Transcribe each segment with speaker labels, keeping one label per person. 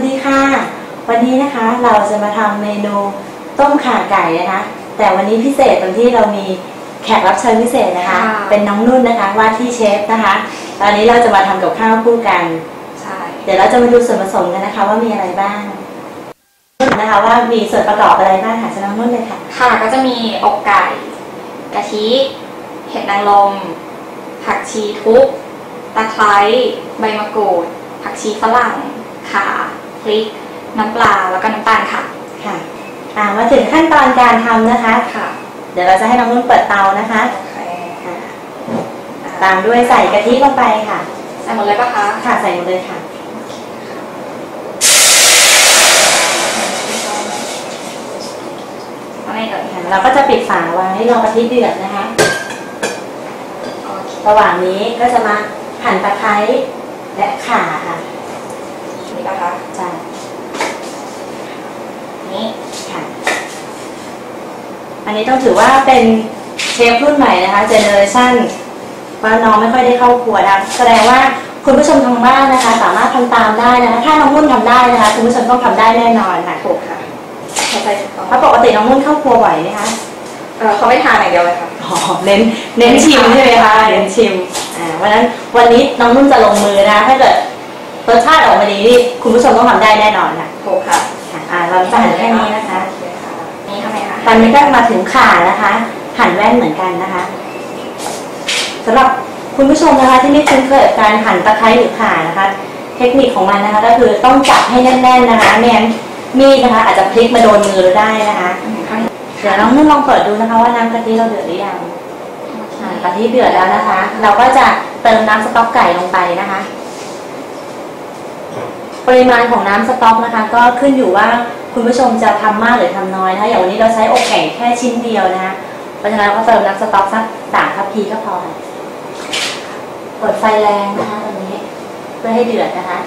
Speaker 1: วัสดีค่ะ วันนี้นะคะเราจะมาทำเมนูต้มข่าไก่นะคะ แต่วันนี้พิเศษตรงที่เรามีแขกรับเชิญพิเศษนะคะ
Speaker 2: ค่ะ
Speaker 1: เป็นน้องนุ่นนะคะว่าที่เชฟนะคะ ตอนนี้เราจะมาทำกับข้าวคู่กัน
Speaker 2: ใช่
Speaker 1: เดี๋ยวเราจะมาดูส่วนผสมกันนะคะ ว่ามีอะไรบ้างนะคะว่ามีส่วนประกอบอะไรบ้างค่ะจะน้องนุ่นเลยค่ะ
Speaker 2: ค่ะก็จะมีอกไก่กะทิเห็ดนางรมผักชีทุบตะไคร้ใบมะกรูดผักชีฝรั่งข่า พริกน้ำปลาแล้วก็น้ำตาลค่ะ
Speaker 1: ค่ะอ่ามาถึงขั้นตอนการทำนะคะ
Speaker 2: ค่ะ
Speaker 1: เดี๋ยวเราจะให้น้องนุ่นเปิดเตานะคะ
Speaker 2: โอเค
Speaker 1: อ่าตามด้วยใส่กะทิลงไปค่ะ
Speaker 2: ใส่หมดเลยปะคะ
Speaker 1: ค่ะใส่หมดเลยค่ะ
Speaker 2: เอาไม่เอ่ย
Speaker 1: เราก็จะปิดฝาไว้รอกะทิเดือดนะคะ
Speaker 2: โอเค
Speaker 1: ระหว่างนี้ก็จะมาหั่นตะไคร้และข่าค่ะ
Speaker 2: นี่ปะคะ
Speaker 1: จ้า
Speaker 2: นี่
Speaker 1: ค่ะ อันนี้ต้องถือว่าเป็นเชฟรุ่นใหม่นะคะเจเนอเรชั่นว่าน้องไม่ค่อยได้เข้าครัวนะแสดงว่าคุณผู้ชมทางบ้านนะคะ สามารถทำตามได้นะคะถ้าน้องนุ่นทำได้นะคะ คุณผู้ชมต้องทำได้แน่นอนค่ะ
Speaker 2: ถูกค่ะเข้าใจถูกต้อง
Speaker 1: เพราะปกติน้องนุ่นเข้าครัวบ่อยไหมคะ
Speaker 2: เออเขาไม่ทานอย่างเดียวเลยค่ะ
Speaker 1: อ๋อเน้นเน้นชิมใช่ไหมคะเน้นชิมอ่าวันนั้นวันนี้น้องนุ่นจะลงมือนะถ้าเกิดรสชาติออกมาดีนี่คุณผู้ชมต้องทำได้แน่นอนค่ะ
Speaker 2: ถูกค่ะ
Speaker 1: ค่ะอ่าเราจะหั่นแค่นี้นะคะ ตอนนี้ก็มาถึงข่านะคะหั่นแว่นเหมือนกันนะคะสำหรับคุณผู้ชมนะคะที่ไม่คุ้นเคยกับการหั่นตะไคร้หรือข่านะคะ เทคนิคของมันนะคะ ก็คือต้องจับให้แน่นๆนะคะไม่งั้นมีดนะคะ อาจจะพลิกมาโดนมือเราได้นะคะ
Speaker 2: ข้าง
Speaker 1: เดี๋ยวน้องนุ่นลองเปิดดูนะคะ ว่าน้ำกะทิเราเดือดหรือยังอ่ากะทิเดือดแล้วนะคะ เราก็จะเติมน้ำสต๊อกไก่ลงไปนะคะ ปริมาณของน้ำสต๊อกนะคะ ก็ขึ้นอยู่ว่าคุณผู้ชมจะทำมากหรือทำน้อยนะคะอย่างวันนี้เราใช้อกไก่แค่ชิ้นเดียวนะคะเพราะฉะนั้นเราก็เติมน้ำสต๊อกสักสามทัพพีก็พอค่ะเปิดไฟแรงนะคะตอนนี้เพื่อให้เดือดนะคะ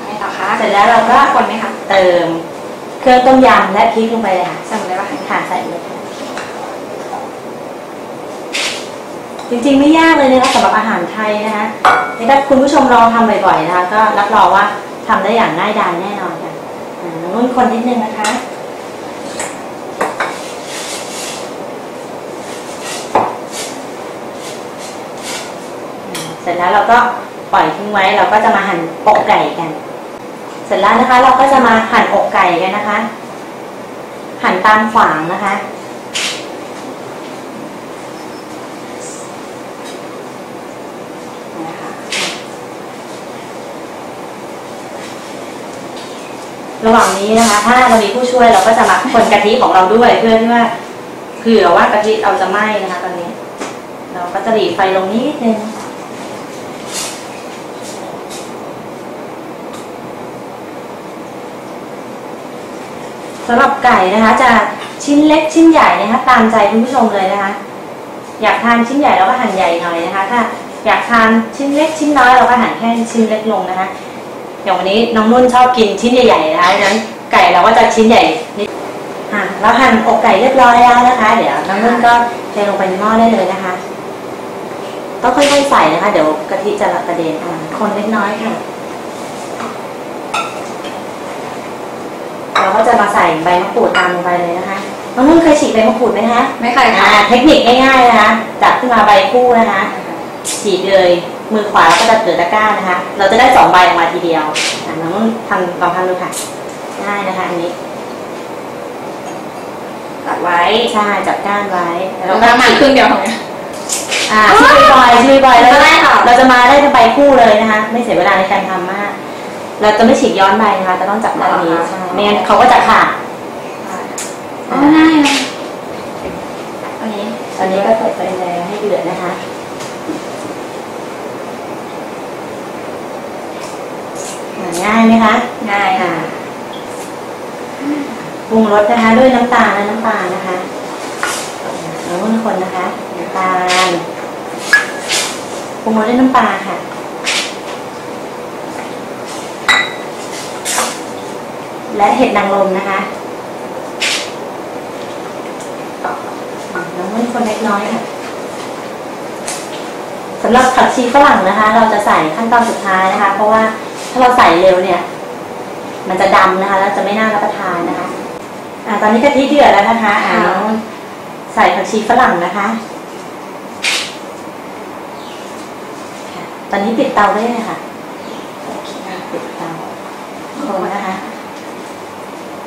Speaker 2: ไงต่อคะ
Speaker 1: เสร็จแล้วเราก็
Speaker 2: คนไหมคะ
Speaker 1: เติมเครื่องต้มยำและพริกลงไปเลยค่ะ
Speaker 2: ใส่หมดเลยปะคะ
Speaker 1: ค่ะใส่เลยค่ะจริงๆไม่ยากเลยนะคะสำหรับอาหารไทยนะคะนี่ถ้าคุณผู้ชมลองทำบ่อยๆนะคะก็รับรองว่าทำได้อย่างง่ายดายแน่นอนค่ะนุ่นคนนิดนึงนะคะเสร็จแล้วเราก็ปล่อยทิ้งไว้เราก็จะมาหั่นอกไก่กัน เสร็จแล้วนะคะ เราก็จะมาหั่นอกไก่กันนะคะ หั่นตามขวางนะคะ ระหว่างนี้นะคะ ถ้าเรามีผู้ช่วยเราก็จะมาคนกะทิของเราด้วยเพื่อที่ว่าเผื่อว่ากะทิเราจะไหม้นะคะ ตอนนี้ เราก็จะหลีไฟลงนิดนึงสำหรับไก่นะคะ จะชิ้นเล็กชิ้นใหญ่นะคะ ตามใจคุณผู้ชมเลยนะคะ อยากทานชิ้นใหญ่เราก็หั่นใหญ่หน่อยนะคะ ถ้าอยากทานชิ้นเล็กชิ้นน้อยเราก็หั่นแค่ชิ้นเล็กลงนะคะ อย่างวันนี้น้องนุ่นชอบกินชิ้นใหญ่ๆนะคะดังนั้นไก่เราก็จะชิ้นใหญ่นิดอะเราหั่นอกไก่เรียบร้อยแล้วนะคะ เดี๋ยวน้องนุ่นก็เทลงไปในหม้อได้เลยนะคะต้องค่อยๆใส่นะคะ เดี๋ยวกะทิจะกระเด็นอะคนเล็กน้อยค่ะเราก็จะมาใส่ใบมะกรูดตามลงไปเลยนะคะน้องนุ่นเคยฉีกใบมะกรูดไหมคะ
Speaker 2: ไม่เคย
Speaker 1: อ่า
Speaker 2: ค่ะ
Speaker 1: เทคนิคง่ายๆนะคะจับขึ้นมาใบคู่นะคะฉีกเลย มือขวาก็จะเกิดตะกร้านะคะ เราจะได้สองใบออกมาทีเดียวอะน้องทำลองทำดูค่ะง่ายนะคะอันนี้
Speaker 2: ตัดไว้
Speaker 1: ใช่จับก้านไว้
Speaker 2: แล้วก็มาครึ่งเดียวของเนี้ย
Speaker 1: อ่าชิมบ่อยๆชิมบ่อยๆแล้ว
Speaker 2: ได้ค่ะ
Speaker 1: เราจะมาได้ใบคู่เลยนะคะ ไม่เสียเวลาในการทำมาก เราจะไม่ฉีกย้อนใบนะคะจะต้องจับด้านนี้ใช่ไม่งั้นเขาก็จะขาด
Speaker 2: อ๋อง่ายนะอันนี้
Speaker 1: ตอนนี้ก็เปิดไฟแรงให้เดือดนะคะ อ่า ง่ายไหมคะ
Speaker 2: ง่ายค่ะ
Speaker 1: ปรุงรสนะคะ ด้วยน้ำตาลและน้ำปลานะคะแล้วก็คนนะคะน้ำตาลปรุงรสด้วยน้ำปลาค่ะและเห็ดนางรมนะคะน้ำมันคนเล็กน้อยค่ะสำหรับผักชีฝรั่งนะคะ เราจะใส่ขั้นตอนสุดท้ายนะคะ เพราะว่า ถ้าเราใส่เร็วเนี่ย มันจะดำนะคะ แล้วจะไม่น่ารับประทานนะคะ อ่า ตอนนี้กะทิเดือดแล้วนะคะอ่า
Speaker 2: ค่ะ
Speaker 1: น้องใส่ผักชีฝรั่งนะคะค่ะตอนนี้ปิดเตาได้เลยค่ะโอเคปิดเตาคนนะคะ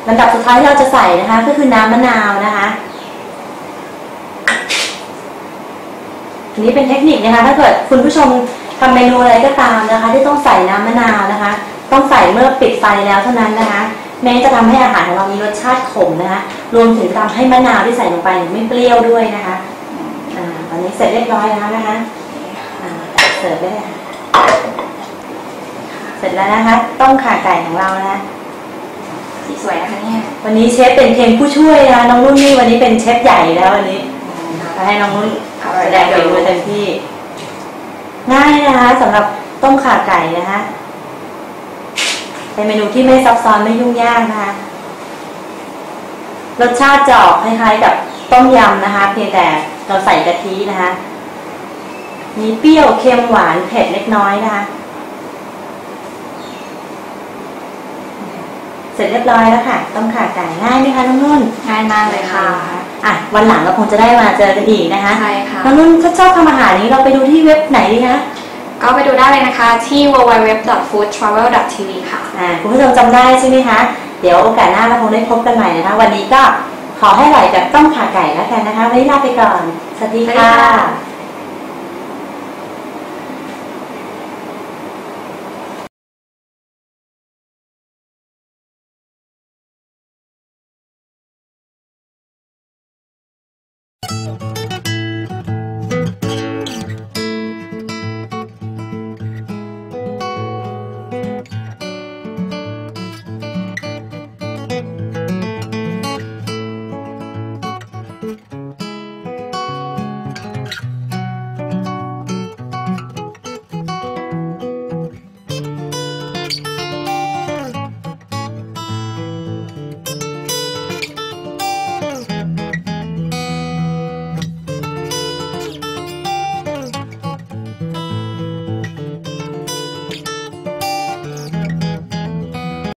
Speaker 1: ลำดับสุดท้ายที่เราจะใส่นะคะ ก็คือน้ำมะนาวนะคะอันนี้เป็นเทคนิคนะคะ ถ้าเกิดคุณผู้ชม ทำเมนูอะไรก็ตามนะคะ ที่ต้องใส่น้ำมะนาวนะคะ ต้องใส่เมื่อปิดไฟแล้วเท่านั้นนะคะ แม้จะทำให้อาหารของเรามีรสชาติขมนะคะ รวมถึงทำให้มะนาวที่ใส่ลงไปไม่เปรี้ยวด้วยนะคะอ่าตอนนี้เสร็จเรียบร้อยแล้วนะคะอ่าเสิร์ฟได้เลยค่ะเสร็จแล้วนะคะ ต้มข่าไก่ของเรานะคะ
Speaker 2: สีสวยนะคะเนี่ย
Speaker 1: วันนี้เชฟเป็นเพียงผู้ช่วยนะคะน้องนุ่นนี่วันนี้เป็นเชฟใหญ่แล้ววันนี้ก็ให้น้องนุ่นแสดงฝีมือเต็มที่ ง่ายนะคะสำหรับต้มข่าไก่นะคะเป็นเมนูที่ไม่ซับซ้อนไม่ยุ่งยากนะคะรสชาติจะออกคล้ายๆกับต้มยำนะคะ เพียงแต่เราใส่กะทินะคะมีเปรี้ยวเค็มหวานเผ็ดเล็กน้อยนะคะ เสร็จเรียบร้อยแล้วค่ะ ต้มข่าไก่ง่ายไหมคะน้องนุ่น
Speaker 2: ง่ายมากเลยค่ะ
Speaker 1: อะวันหลังเราคงจะได้มาเจอกันอีกนะคะ
Speaker 2: ใช่ค่ะ
Speaker 1: น้องนุ่นถ้าชอบทำอาหารนี้เราไปดูที่เว็บไหนดีคะ
Speaker 2: ก็ไปดูได้เลยนะคะที่ www.foodtravel.tv ค่ะ
Speaker 1: อ่าคุณผู้ชมจำได้ใช่ไหมคะเดี๋ยวโอกาสหน้าเราคงได้พบกันใหม่นะคะ วันนี้ก็ขอให้อร่อยกับต้มข่าไก่แล้วกันนะคะวันนี้ลาไปก่อน สวัสดี
Speaker 2: สวัสดี
Speaker 1: ค่ะ
Speaker 2: ค่ะ